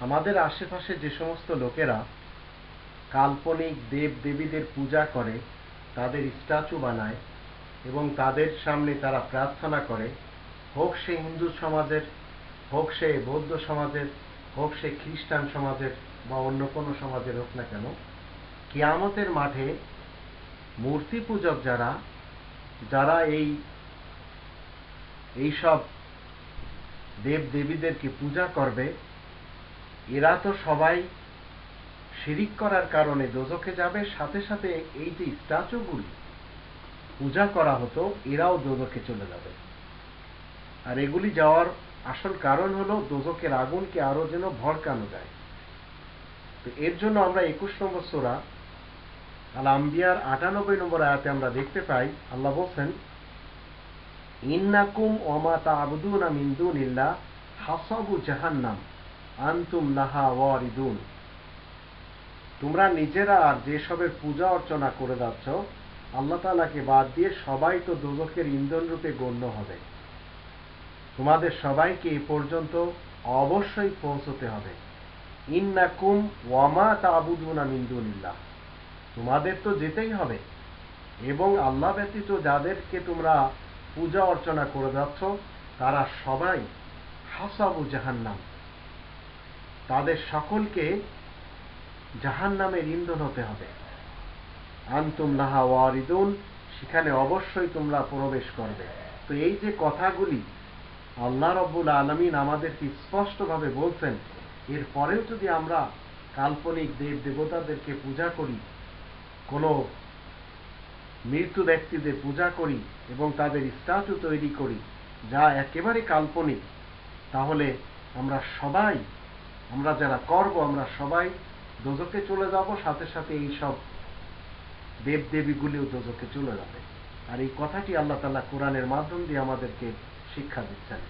আমাদের আশেপাশে যে সমস্ত লোকেরা কাল্পনিক দেব দেবীদের পূজা করে, তাদের স্ট্যাচু বানায় এবং তাদের সামনে তারা প্রার্থনা করে, হোক সে হিন্দু সমাজের, হোক সে বৌদ্ধ সমাজের, হোক সে খ্রিস্টান সমাজের বা অন্য কোনো সমাজের হোক না কেন, কিয়ামতের মাঠে মূর্তি পূজক যারা যারা এই, এইসব দেব দেবীদেরকে পূজা করবে, এরা তো সবাই শিরিক করার কারণে দোজখে যাবে, সাথে সাথে এই যে স্ট্যাচুগুলি পূজা করা হতো, এরাও দোজখে চলে যাবে। আর এগুলি যাওয়ার আসল কারণ হলো দোজকের আগুনকে আরও যেন ভড়কানো যায়। তো এর জন্য আমরা একুশ নম্বর সোরা আল আম্বিয়ার আটানব্বই নম্বর আয়াতে আমরা দেখতে পাই, আল্লাহ বলছেন, ইন্নাকুম হাসাবু জাহান্নাম, আনতুম ওয়ারিদুন। তোমরা নিজেরা আর যেসবের পূজা অর্চনা করে যাচ্ছ, আল্লাহ তালাকে বাদ দিয়ে সবাই তো দোজকের ইন্ধন রূপে গণ্য হবে। তোমাদের সবাইকে এ পর্যন্ত অবশ্যই পৌঁছতে হবে। ইন্নাকুম ওয়ামা তাবুদুনা মিন দুনিল্লাহ। তোমাদের তো যেতেই হবে। এবং আল্লাহ ব্যতীত যাদেরকে তোমরা পূজা অর্চনা করে যাচ্ছ, তারা সবাই হাসাবু জাহান্নাম। তাদের সকলকে জাহান্নামের ইন্ধন হতে হবে। আন্তুম লাহা ওয়ারিদুন, সেখানে অবশ্যই তোমরা প্রবেশ করবে। তো এই যে কথাগুলি আল্লাহ রব্বুল আলমিন আমাদেরকে স্পষ্টভাবে বলছেন, এরপরেও যদি আমরা কাল্পনিক দেব দেবতাদেরকে পূজা করি কোনো মৃত্যু ব্যক্তিদের পূজা করি এবং তাদের স্ট্যাচু তৈরি করি, যা একেবারে কাল্পনিক। তাহলে আমরা সবাই, আমরা যারা করব, আমরা সবাই দোজকে চলে যাব, সাথে সাথে এই সব দেব দেবীগুলিও দোজকে চলে যাবে। আর এই কথাটি আল্লাহ তালা কোরআনের মাধ্যম দিয়ে আমাদেরকে শিক্ষা দিচ্ছেন।